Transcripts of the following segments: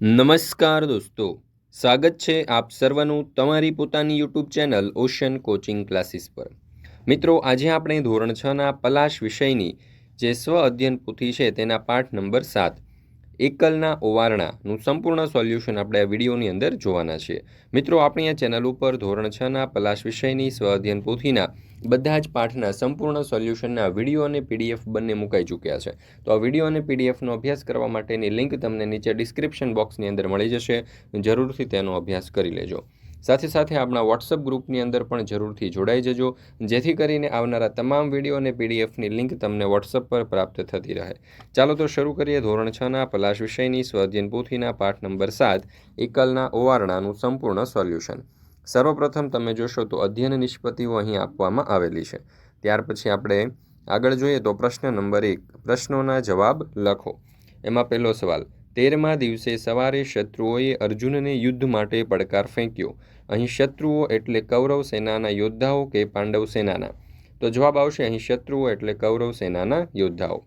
નમસ્કાર દોસ્તો. સ્વાગત છે આપ સર્વનું તમારી પોતાની YouTube channel ocean coaching classes પર. મિત્રો, આજે આપણે ધોરણ છના પલાશ વિષયની જે સ્વ અધ્યયન પોથી છે તેના પાઠ નંબર સાત, એકલના ઓવારણાનું સંપૂર્ણ સોલ્યુશન આપણે આ વિડીયોની અંદર જોવાના છીએ મિત્રો, આપણી આ ચેનલ ઉપર ધોરણ છના પલાશ વિષયની સ્વ અધ્યયન પોથીના બધા જ પાઠના સંપૂર્ણ સોલ્યુશનના વીડિયો અને પીડીએફ બંને મુકાઈ ચૂક્યા છે. તો આ વીડિયો અને પીડીએફનો અભ્યાસ કરવા માટેની લિંક તમને નીચે ડિસ્ક્રિપ્શન બોક્સની અંદર મળી જશે. જરૂરથી તેનો અભ્યાસ કરી લેજો. સાથે સાથે આપણા વોટ્સઅપ ગ્રુપની અંદર પણ જરૂરથી જોડાઈ જજો. જેથી કરીને આવનારા તમામ વીડિયો અને પીડીએફની લિંક તમને વોટ્સઅપ પર પ્રાપ્ત થતી રહે. ચાલો તો શરૂ કરીએ ધોરણ છના પલાશ વિષયની સ્વાધ્યન પોથીના પાઠ નંબર સાત, એકલના ઓવારણાનું સંપૂર્ણ સોલ્યુશન. સર્વપ્રથમ તમે જોશો તો અધ્યયન નિષ્પત્તિઓ અહીં આપવામાં આવેલી છે. ત્યાર પછી આપણે આગળ જોઈએ તો પ્રશ્ન નંબર એક, પ્રશ્નોના જવાબ લખો. એમાં પહેલો સવાલ, તેરમા દિવસે સવારે શત્રુઓએ અર્જુનને યુદ્ધ માટે પડકાર ફેંક્યો. અહીં શત્રુઓ એટલે કૌરવ સેનાના યોદ્ધાઓ કે પાંડવ સેનાના? તો જવાબ આવશે અહીં શત્રુઓ એટલે કૌરવ સેનાના યોદ્ધાઓ.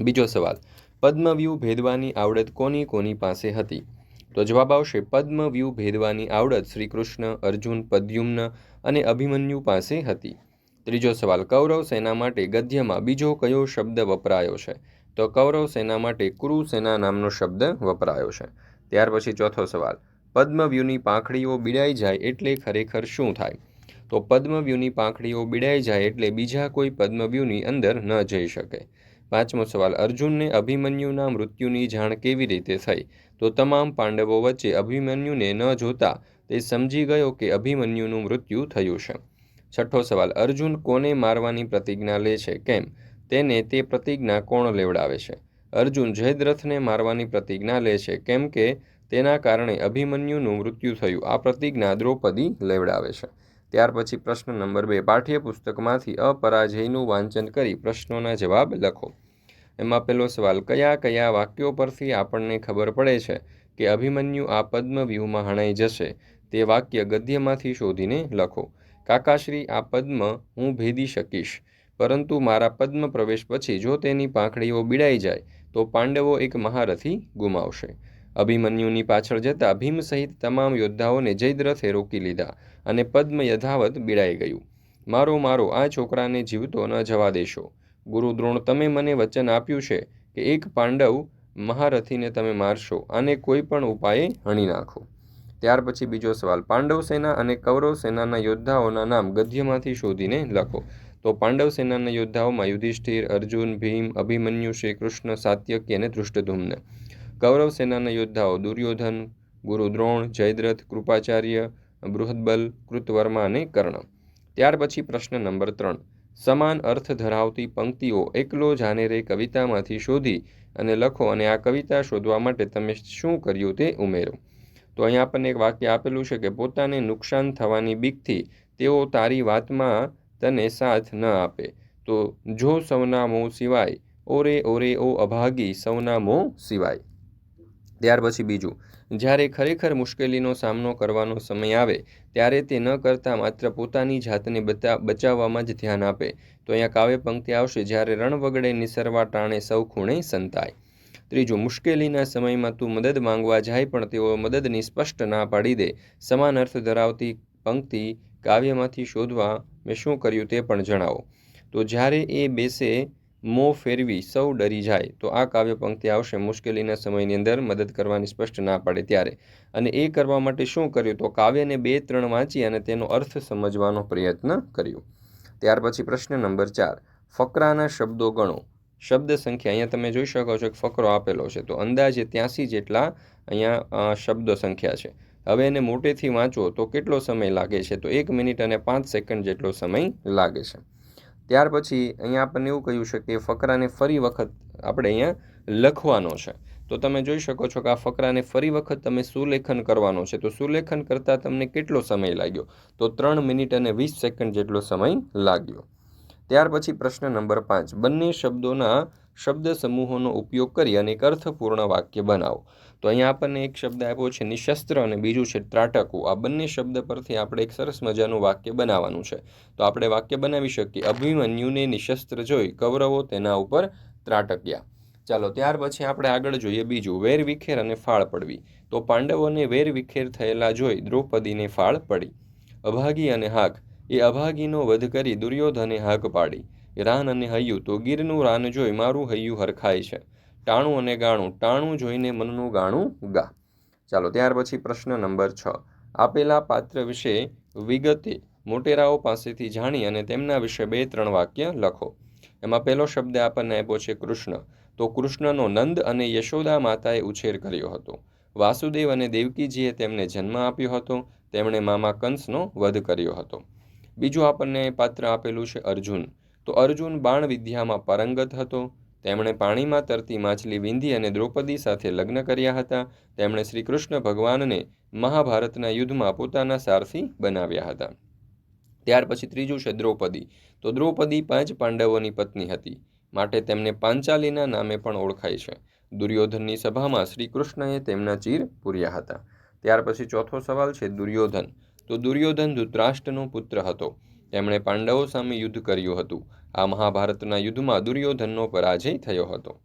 બીજો સવાલ, પદ્મવ્યૂહ ભેદવાની આવડત કોની કોની પાસે હતી? તો જવાબ આવશે પદ્મવ્યૂહ ભેદવાની આવડત શ્રી કૃષ્ણ અર્જુન પદ્યુમ્ન અને અભિમન્યુ પાસે હતી. ત્રીજો સવાલ, કૌરવ સેના માટે ગદ્યમાં બીજો કયો શબ્દ વપરાયો છે? તો કૌરવ સેના માટે કુરુ સેના નામનો શબ્દ વપરાયો છે. ત્યાર પછી ચોથો સવાલ પદ્મવ્યૂહની પાંખડીઓ બિડાઈ જાય એટલે ખરેખર શું થાય? તો પદ્મવ્યૂહની પાંખડીઓ બિડાઈ જાય એટલે બીજા કોઈ પદ્મવ્યૂહની અંદર ન જઈ શકે. પાંચમો સવાલ, અર્જુનને અભિમન્યુના મૃત્યુની જાણ કેવી રીતે થઈ? તો તમામ પાંડવો વચ્ચે અભિમન્યુને ન જોતા તે સમજી ગયો કે અભિમન્યુનું મૃત્યુ થયું છે. છઠ્ઠો સવાલ, અર્જુન કોને મારવાની પ્રતિજ્ઞા લે છે? કેમ? તેને તે પ્રતિજ્ઞા કોણ લેવડાવે છે? અર્જુન જયદ્રથને મારવાની પ્રતિજ્ઞા લે છે. કેમ કે તેના કારણે અભિમન્યુનું મૃત્યુ થયું. આ પ્રતિજ્ઞા દ્રૌપદી લેવડાવે છે. ત્યાર પછી પ્રશ્ન નંબર બે, પાઠ્યપુસ્તકમાંથી અપરાજયનું વાંચન કરી પ્રશ્નોના જવાબ લખો. એમાં પહેલો સવાલ, કયા કયા વાક્યો પરથી આપણને ખબર પડે છે કે અભિમન્યુ આ પદ્મવ્યૂહમાં હણાઈ જશે? તે વાક્ય ગદ્યમાંથી શોધીને લખો. કાકાશ્રી, આ પદ્મ હું ભેદી શકીશ, પરંતુ મારા પદ્મ પ્રવેશ પછી જો તેની પાંખડીઓ બિડાઈ જાય, તો પાંડવો એક મહારથી ગુમાવશે. અભિમન્યુની પાછળ જતા ભીમ સહિત તમામ યોદ્ધાઓને જયદ્રથે રોકી લીધા અને પદ્મ યથાવત બિડાઈ ગયું. મારો મારો, આ છોકરાને જીવતો ન જવા દેશો. ગુરુ દ્રોણ, તમે મને વચન આપ્યું છે કે એક પાંડવ મહારથીને તમે મારશો અને કોઈ પણ ઉપાયે હણી નાખો. ત્યાર પછી બીજો સવાલ, પાંડવ સેના અને કૌરવ સેનાના યોદ્ધાઓના નામ ગદ્યમાંથી શોધીને લખો. તો પાંડવ સેનાના યોદ્ધાઓમાં યુધિષ્ઠિર, અર્જુન, ભીમ, અભિમન્યુ શ્રી કૃષ્ણ સાત્યકી અને ધૃષ્ટધુમ્ન કૌરવ સેનાના યોદ્ધાઓ, દુર્યોધન, ગુરુ દ્રોણ, જયદ્રથ, કૃપાચાર્ય, બૃહદબલ, કૃતવર્મા અને કર્ણ. ત્યાર પછી પ્રશ્ન નંબર ત્રણ. સમાન અર્થ ધરાવતી પંક્તિઓ એકલો જાનેરે કવિતામાંથી શોધી અને લખો અને આ કવિતા શોધવા માટે તમે શું કર્યું તે ઉમેરો. તો અહીંયા આપણને એક વાક્ય આપેલું છે કે પોતાને નુકસાન થવાની બીકથી તેઓ તારી વાતમાં તને સાથ ન આપે. તો જો સૌના મોં સિવાય, ઓરે ઓરે ઓ અભાગી સૌના મોં સિવાય. ત્યાર પછી બીજું, જ્યારે ખરેખર મુશ્કેલીનો સામનો કરવાનો સમય આવે, ત્યારે તે ન કરતાં માત્ર પોતાની જાતને બચાવવામાં જ ધ્યાન આપે. તો અહીંયા કાવ્ય પંક્તિ આવશે, જ્યારે રણ વગડે નિસરવા ટાણે સૌ ખૂણે સંતાય. ત્રીજું, મુશ્કેલીના સમયમાં તું મદદ માંગવા જાય, પણ તેઓ મદદની સ્પષ્ટ ના પાડી દે. સમાન અર્થ ધરાવતી પંક્તિ કાવ્યમાંથી શોધવા મેં શું કર્યું તે પણ જણાવો. તો જ્યારે એ બેસે મોં ફેરવી સૌ ડરી જાય, તો આ કાવ્ય પંક્તિ આવશે મુશ્કેલીના સમયની અંદર મદદ કરવાની સ્પષ્ટ ના પડે ત્યારે. અને એ કરવા માટે શું કર્યું? તો કાવ્યને બે ત્રણ વાંચી અને તેનો અર્થ સમજવાનો પ્રયત્ન કર્યો. ત્યાર પછી પ્રશ્ન નંબર ચાર. ફકરાના શબ્દો ગણો. શબ્દ સંખ્યા અહીંયા તમે જોઈ શકો છો કે ફકરો આપેલો છે. તો અંદાજે ત્યાંસી જેટલા અહીંયા શબ્દો સંખ્યા છે. હવે એને મોટેથી વાંચો તો કેટલો સમય લાગે છે? તો એક મિનિટ અને પાંચ સેકન્ડ જેટલો સમય લાગે છે. ત્યાર પછી અહીંયા આપણને એવું કહ્યું છે કે ફકરાને ફરી વખત આપણે અહીંયા લખવાનો છે. તો તમે જોઈ શકો છો કે આ ફકરાને ફરી વખત તમે સુલેખન કરવાનો છે. તો સુલેખન કરતાં તમને કેટલો સમય લાગ્યો? તો ત્રણ મિનિટ અને વીસ સેકન્ડ જેટલો સમય લાગ્યો. ત્યાર પછી પ્રશ્ન નંબર પાંચ. બંને શબ્દોના શબ્દ સમૂહોનો ઉપયોગ કરી અને એક અર્થપૂર્ણ વાક્ય બનાવો. તો અહીંયા આપણને એક શબ્દ આપ્યો છે, નિશસ્ત્ર અને બીજું છે ત્રાટકું આ બંને શબ્દ પરથી આપણે એક સરસ મજાનું વાક્ય બનાવવાનું છે. તો આપણે વાક્ય બનાવી શકીએ. અભિમન્યુને નિશસ્ત્ર જોઈ કૌરવો તેના ઉપર ત્રાટક્યા. ચાલો, ત્યાર પછી આપણે આગળ જોઈએ બીજું. વેર વિખેર અને ફાળ પડવી. તો પાંડવોને વેર વિખેર થયેલા જોઈ દ્રૌપદીને ફાળ પડી. અભાગી અને હાક. એ અભાગીનો વધ કરી દુર્યોધને હાક પાડી. રાન અને હૈયું. તો ગીરનું રાન જોઈ મારું હૈયું હરખાય છે. ટાણું અને ગાણું, ટાણું જોઈને મનનું ગાણું ગા. ચાલો, ત્યાર પછી પ્રશ્ન નંબર છ. આપેલા પાત્ર વિશે વિગતે મોટેરાઓ પાસેથી જાણી અને તેમના વિશે બે ત્રણ વાક્ય લખો. એમાં પહેલો શબ્દ આપણને આપ્યો છે કૃષ્ણ. તો કૃષ્ણનો નંદ અને યશોદા માતાએ ઉછેર કર્યો હતો. વાસુદેવ અને દેવકીજીએ તેમને જન્મ આપ્યો હતો. તેમણે મામા કંસનો વધ કર્યો હતો. બીજું આપણને પાત્ર આપેલું છે અર્જુન. તો અર્જુન બાણ વિદ્યામાં પારંગત હતો. તેમણે પાણીમાં તરતી માછલી વિંધી અને દ્રૌપદી સાથે લગ્ન કર્યા હતા. તેમણે શ્રી કૃષ્ણ ભગવાનને મહાભારતના યુદ્ધમાં પોતાના સારથી બનાવ્યા હતા. ત્યાર પછી ત્રીજું છે દ્રૌપદી. તો દ્રૌપદી પાંચ પાંડવોની પત્ની હતી, માટે તેમને પાંચાલીના નામે પણ ઓળખાય છે. દુર્યોધનની સભામાં શ્રી કૃષ્ણએ તેમના ચીર પૂર્યા હતા. ત્યાર પછી ચોથો સવાલ છે દુર્યોધન. તો દુર્યોધન ધૃતરાષ્ટ્રનો પુત્ર હતો. તેમણે પાંડવો સામે યુદ્ધ કર્યું હતું. આ મહાભારતના યુદ્ધમાં દુર્યોધનનો પરાજય થયો હતો.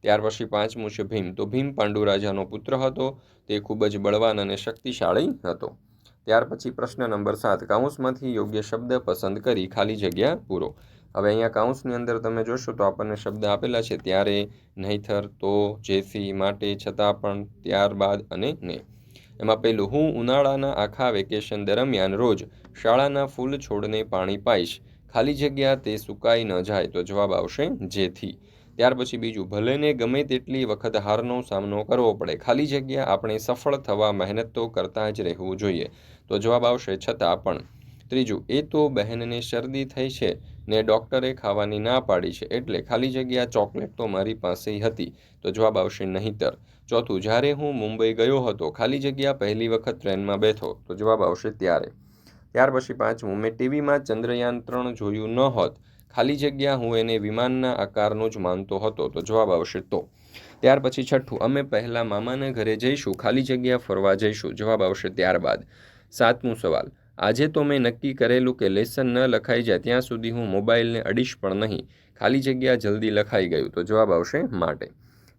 ત્યાર પછી પાંચમું છે ભીમ. તો ભીમ પાંડુ રાજાનો પુત્ર હતો. તે ખૂબ જ બળવાન અને શક્તિશાળી હતો. ત્યાર પછી પ્રશ્ન નંબર સાત. કાઉન્સમાંથી યોગ્ય શબ્દ પસંદ કરી ખાલી જગ્યા પૂરો. હવે અહીંયા કાઉન્સની અંદર તમે જોશો તો આપણને શબ્દ આપેલા છે. ત્યારે નહીથર તો જેથી માટે, છતાં પણ, ત્યારબાદ અને ને. એમાં પહેલું, હું ઉનાળાના આખા વેકેશન દરમિયાન રોજ શાળાના ફૂલ છોડને પાણી પાઈશ. ખાલી જગ્યા તે સુકાઈ ન જાય. તો જવાબ આવશે, જેથી. ત્યાર પછી બીજું ભલેને ગમે તેટલી વખત હારનો સામનો કરવો પડે, ખાલી જગ્યા આપણે સફળ થવા મહેનત તો કરતા જ રહેવું જોઈએ. તો જવાબ આવશે, છતાં પણ. ત્રીજું, એ તો બહેનને શરદી થઈ છે ને ડૉક્ટરે ખાવાની ના પાડી છે એટલે ખાલી જગ્યા ચોકલેટ તો મારી પાસે હતી. તો જવાબ આવશે નહીંતર. ચોથું, જ્યારે હું મુંબઈ ગયો હતો, ખાલી જગ્યા પહેલી વખત ટ્રેનમાં બેઠો, તો જવાબ આવશે ત્યારે. ત્યાર પછી પાંચમું, મેં ટીવીમાં ચંદ્રયાન ત્રણ જોયું ન હોત. ખાલી જગ્યા હું એને વિમાનના આકારનો જ માનતો હતો, તો જવાબ આવશે તો. ત્યાર પછી છઠ્ઠું, અમે પહેલાં મામાના ઘરે જઈશું, ખાલી જગ્યા ફરવા જઈશું, જવાબ આવશે ત્યારબાદ. સાતમું સવાલ આજે તો મેં નક્કી કરેલું કે લેસન ન લખાઈ જાય ત્યાં સુધી હું મોબાઈલને અડીશ પણ નહીં. ખાલી જગ્યા જલ્દી લખાઈ ગયું તો જવાબ આવશે માટે.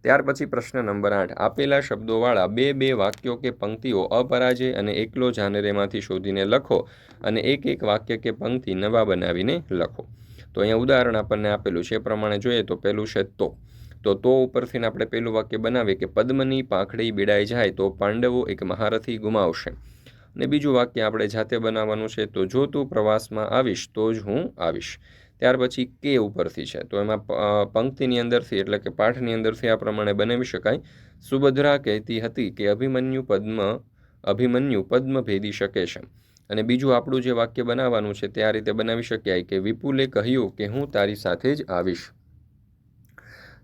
ત્યાર પછી પ્રશ્ન નંબર આઠ. આપેલા શબ્દોવાળા બે બે વાક્યો કે પંક્તિઓ અપરાજય અને એકલો જાનરેમાંથી શોધીને લખો અને એક એક વાક્ય કે પંક્તિ નવા બનાવીને લખો. તો અહીંયા ઉદાહરણ આપણને આપેલું છે, એ પ્રમાણે જોઈએ તો પહેલું છે તો. તો તો ઉપરથી આપણે પહેલું વાક્ય બનાવીએ કે પદ્મની પાંખડી બીડાઈ જાય તો પાંડવો એક મહારથી ગુમાવશે. અને બીજું વાક્ય આપણે જાતે બનાવવાનું છે, તો જો તું પ્રવાસમાં આવીશ, તો જ હું આવીશ. ત્યાર પછી કે ઉપરથી છે. તો એમાં પંક્તિની અંદરથી એટલે કે પાઠની અંદરથી આ પ્રમાણે બનાવી શકાય. સુભદ્રા કહેતી હતી કે અભિમન્યુ પદ્મ અભિમન્યુ પદ્મ ભેદી શકે છે. અને બીજું આપણું જે વાક્ય બનાવવાનું છે, તે આ રીતે બનાવી શકાય કે વિપુલે કહ્યું કે હું તારી સાથે જ આવીશ.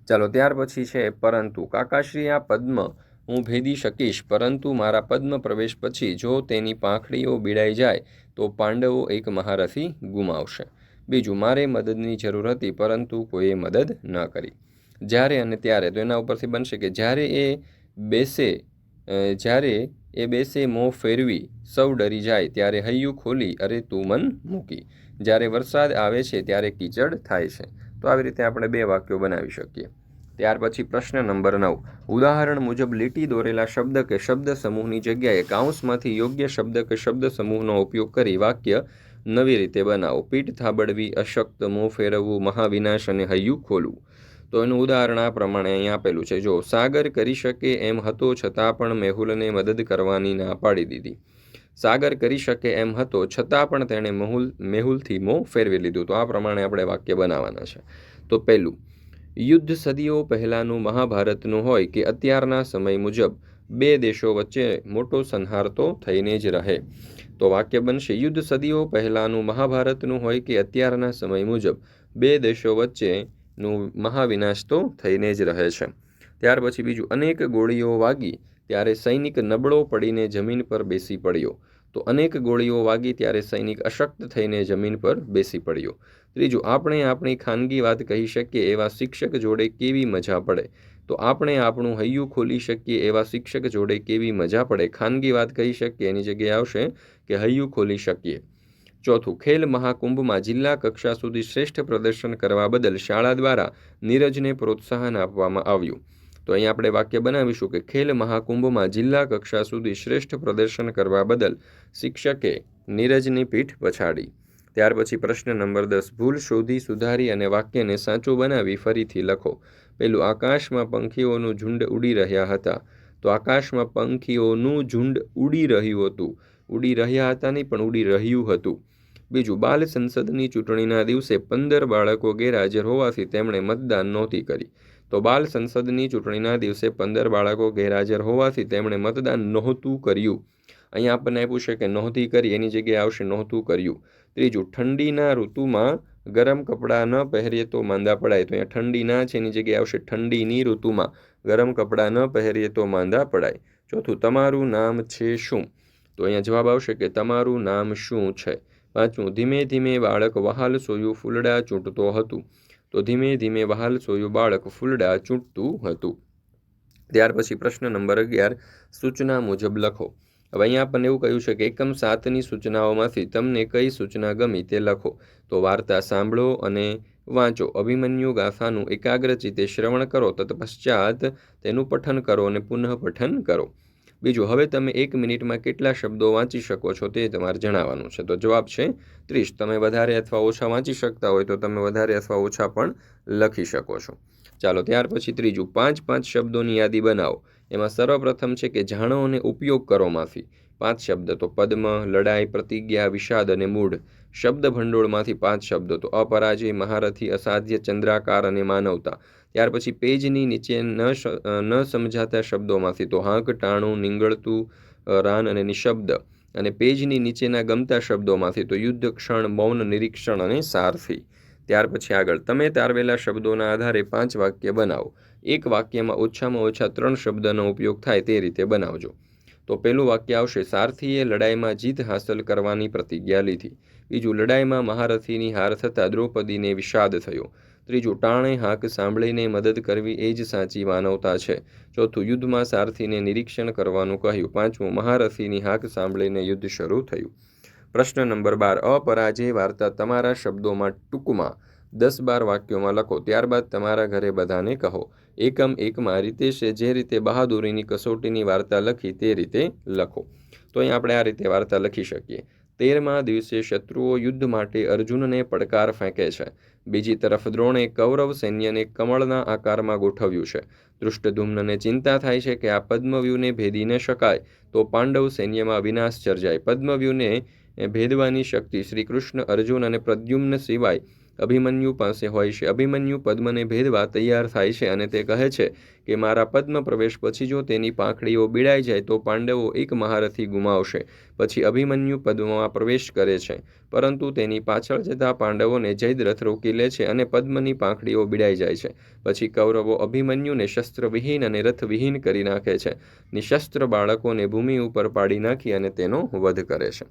ચાલો, ત્યાર પછી છે, પરંતુ કાકાશ્રી આ પદ્મ હું ભેદી શકીશ, પરંતુ મારા પદ્મ પ્રવેશ પછી જો તેની પાંખડીઓ બીડાઈ જાય, તો પાંડવો એક મહારથી ગુમાવશે. બીજું, મારે મદદની જરૂર હતી, પરંતુ કોઈએ મદદ ન કરી. જ્યારે અને ત્યારે, તો એના ઉપરથી બનશે કે જ્યારે એ બેસે જ્યારે એ બેસે મોં ફેરવી, સૌ ડરી જાય, ત્યારે હૈયું ખોલી, અરે તું મન મૂકી. જ્યારે વરસાદ આવે છે, ત્યારે કીચડ થાય છે. તો આવી રીતે આપણે બે વાક્યો બનાવી શકીએ. ત્યાર પછી પ્રશ્ન નંબર નવ. ઉદાહરણ મુજબ લીટી દોરેલા શબ્દ કે શબ્દ સમૂહની જગ્યાએ કાઉન્સમાંથી યોગ્ય શબ્દ કે શબ્દ સમૂહનો ઉપયોગ કરી વાક્ય નવી રીતે બનાવો. પીઠ થાબડવી, અશક્ત મોં ફેરવવું, મહાવિનાશ અને હૈયું ખોલવું. તો એનું ઉદાહરણ આ પ્રમાણે અહીં આપેલું છે. જો સાગર કરી શકે એમ હતો છતાં પણ મેહુલને મદદ કરવાની ના પાડી દીધી. સાગર કરી શકે એમ હતો છતાં પણ તેણે મહુલ, મેહુલથી મોં ફેરવી લીધું. તો આ પ્રમાણે આપણે વાક્ય બનાવવાના છે. તો પહેલું યુદ્ધ સદીઓ પહેલાંનું મહાભારતનું હોય કે અત્યારના સમય મુજબ, બે દેશો વચ્ચે મોટો સંહાર તો થઈને જ રહે. તો વાક્ય બનશે, યુદ્ધ સદીઓ પહેલાંનું મહાભારતનું હોય કે અત્યારના સમય મુજબ, બે દેશો વચ્ચેનું મહાવિનાશ તો થઈને જ રહે છે. ત્યાર પછી બીજું, અનેક ગોળીઓ વાગી, ત્યારે સૈનિક નબળો પડીને જમીન પર બેસી પડ્યો. તો અનેક ગોળીઓ વાગી ત્યારે સૈનિક અશક્ત થઈને જમીન પર બેસી પડ્યો. ત્રીજું, આપણે આપણી ખાનગી વાત કહી શકીએ એવા શિક્ષક જોડે કેવી મજા પડે? તો આપણે આપણું હૈયું ખોલી શકીએ એવા શિક્ષક જોડે કેવી મજા પડે? ખાનગી વાત કહી શકીએ, એની જગ્યાએ આવશે કે હૈયું ખોલી શકીએ. ચોથું, ખેલ મહાકુંભમાં જિલ્લા કક્ષા સુધી શ્રેષ્ઠ પ્રદર્શન કરવા બદલ શાળા દ્વારા નીરજને પ્રોત્સાહન આપવામાં આવ્યું. તો અહીં આપણે વાક્ય બનાવીશું કે ખેલ મહાકુંભમાં જિલ્લા કક્ષા સુધી શ્રેષ્ઠ પ્રદર્શન કરવા બદલ શિક્ષકે નીરજની પીઠ પછાડી. ત્યાર પછી પ્રશ્ન નંબર દસ, ભૂલ શોધી સુધારી અને વાક્યને સાચું બનાવી ફરીથી લખો. પેલું, આકાશમાં પંખીઓનું ઝુંડ ઉડી રહ્યા હતા. તો આકાશમાં પંખીઓનું ઝુંડ ઉડી રહ્યું હતું. ઉડી રહ્યા હતા નહીં, પણ ઉડી રહ્યું હતું. બીજું, બાલ સંસદની ચૂંટણીના દિવસે પંદર બાળકો ગેરહાજર હોવાથી તેમણે મતદાન નહોતી કરી. તો બાલ સંસદની ચૂંટણીના દિવસે પંદર બાળકો ગેરહાજર હોવાથી તેમણે મતદાન નહોતું કર્યું. અહીંયા આપણને આપ્યું કે નહોતી કરી, એની જગ્યાએ આવશે નહોતું કર્યું. ત્રીજું, ઠંડીના ઋતુમાં ગરમ કપડાં ન પહેરીએ તો માંદા પડાય. તો અહીંયા ઠંડી ના છે, એની જગ્યાએ આવશે ઠંડીની ઋતુમાં ગરમ કપડાં ન પહેરીએ તો માંદા પડાય. ચોથું, તમારું નામ છે શું? તો અહીંયા જવાબ આવશે કે તમારું નામ શું છે? પાંચમું ધીમે ધીમે બાળક વહાલ સોયું ફૂલડા ચૂંટતો હતું. તો ધીમે ધીમે વહાલ સોયું બાળક ફૂલડા ચૂંટતું હતું. ત્યાર પછી પ્રશ્ન નંબર અગિયાર, સૂચના મુજબ લખો. હવે અહીંયા આપણને એવું કહ્યું છે કે એકમ સાતની સૂચનાઓમાંથી તમને કઈ સૂચના ગમી તે લખો. તો વાર્તા સાંભળો અને વાંચો. અભિમન્યુ ગાથાનું એકાગ્રચિતે શ્રવણ કરો. તત્પશ્ચાત તેનું પઠન કરો અને પુનઃ પઠન કરો. બીજું, હવે તમે એક મિનિટમાં કેટલા શબ્દો વાંચી શકો છો તે તમારે જણાવવાનું છે. તો જવાબ છે ત્રીસ. તમે વધારે અથવા ઓછા વાંચી શકતા હોય તો તમે વધારે અથવા ઓછા પણ લખી શકો છો. ચાલો, ત્યાર પછી ત્રીજું. પાંચ પાંચ શબ્દોની યાદી બનાવો. એમાં સર્વપ્રથમ છે કે જાણો અને ઉપયોગ કરો માફી. પાંચ શબ્દ તો પદ્મ, લડાઈ, પ્રતિજ્ઞા, વિષાદ અને મૂઢ શબ્દ ભંડોળમાંથી પાંચ શબ્દો તો અપરાજય, મહારથી, અસાધ્ય, ચંદ્રાકાર અને માનવતા. ત્યાર પછી પેજની નીચે ન ન સમજાતા શબ્દોમાંથી તો હાંક, ટાણું, નીંગળતું રાન અને નિશબ્દ અને પેજની નીચેના ગમતા શબ્દોમાંથી તો યુદ્ધ, ક્ષણ, મૌન, નિરીક્ષણ અને સારથી. ત્યાર પછી આગળ. તમે તારવેલા શબ્દોના આધારે પાંચ વાક્ય બનાવો. એક વાક્યમાં ઓછામાં ઓછા ત્રણ શબ્દનો ઉપયોગ થાય તે રીતે બનાવજો. તો પહેલું વાક્ય આવશે, સારથીએ લડાઈમાં જીત હાંસલ કરવાની પ્રતિજ્ઞા લીધી. બીજું, લડાઈમાં મહારથીની હાર થતાં દ્રૌપદીને વિષાદ થયો. ત્રીજું, ટાણે હાક સાંભળીને મદદ કરવી એ જ સાચી માનવતા છે. ચોથું, યુદ્ધમાં સારથીને નિરીક્ષણ કરવાનું કહ્યું. પાંચમું, મહારથીની હાક સાંભળીને યુદ્ધ શરૂ થયું. પ્રશ્ન નંબર બાર અપરાજય વાર્તા તમારા શબ્દોમાં ટૂંકમાં દસ બાર વાક્યોમાં લખો. ત્યારબાદ તમારા ઘરે બધાને કહો. એકમ એકમાં રીતેશે જે રીતે બહાદુરીની કસોટીની વાર્તા લખી તે રીતે લખો. તો અહીં આપણે આ રીતે વાર્તા લખી શકીએ. તેરમા દિવસે શત્રુઓ યુદ્ધ માટે અર્જુનને પડકાર ફેંકે છે. બીજી તરફ દ્રોણે કૌરવ સૈન્યને કમળના આકારમાં ગોઠવ્યું છે. દૃષ્ટધુમ્નને ચિંતા થાય છે કે આ પદ્મવ્યૂહને ભેદી ન શકાય, તો પાંડવ સૈન્યમાં વિનાશ સર્જાય. પદ્મવ્યૂહને ભેદવાની શક્તિ શ્રી કૃષ્ણ અર્જુન અને પ્રદ્યુમ્ન સિવાય અભિમન્યુ પાસે હોય છે. અભિમન્યુ પદ્મને ભેદવા તૈયાર થાય છે અને તે કહે છે કે, મારા પદ્મ પ્રવેશ પછી જો તેની પાંખડીઓ બીડાઈ જાય, તો પાંડવો એક મહારથી ગુમાવશે. પછી અભિમન્યુ પદ્મમાં પ્રવેશ કરે છે. પરંતુ તેની પાછળ જતા પાંડવોને જયદ્રથ રોકી લે છે અને પદ્મની પાંખડીઓ બીડાઈ જાય છે. પછી કૌરવો અભિમન્યુને શસ્ત્રવિહીન અને રથવિહીન કરી નાખે છે. નિશસ્ત્ર બાળકોને ભૂમિ ઉપર પાડી નાખી અને તેનો વધ કરે છે.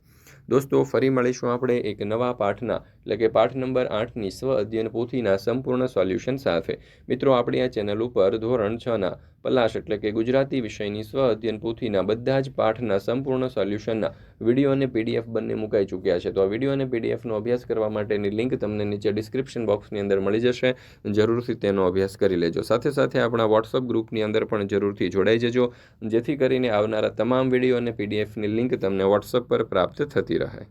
દોસ્તો, ફરી મળીશું આપણે એક નવા પાઠના, એટલે કે પાઠ નંબર આઠની સ્વ અધ્યયન પોથીના સંપૂર્ણ સોલ્યુશન સાથે. મિત્રો, આપણી આ ચેનલ ઉપર ધોરણ છના પલાશ, એટલે કે ગુજરાતી વિષયની સ્વ અધ્યયન પોથીના બધા જ પાઠના સંપૂર્ણ સોલ્યુશનના વીડિયો અને પીડીએફ બંને મુકાઈ ચૂક્યા છે. તો આ વીડિયો અને પીડીએફનો અભ્યાસ કરવા માટેની લિંક તમને નીચે ડિસ્ક્રિપ્શન બોક્સની અંદર મળી જશે. જરૂરથી તેનો અભ્યાસ કરી લેજો. સાથે સાથે આપણા વોટ્સઅપ ગ્રુપની અંદર પણ જરૂરથી જોડાઈ જજો. જેથી કરીને આવનારા તમામ વીડિયો અને પીડીએફની લિંક તમને વોટ્સઅપ પર પ્રાપ્ત થતી રહે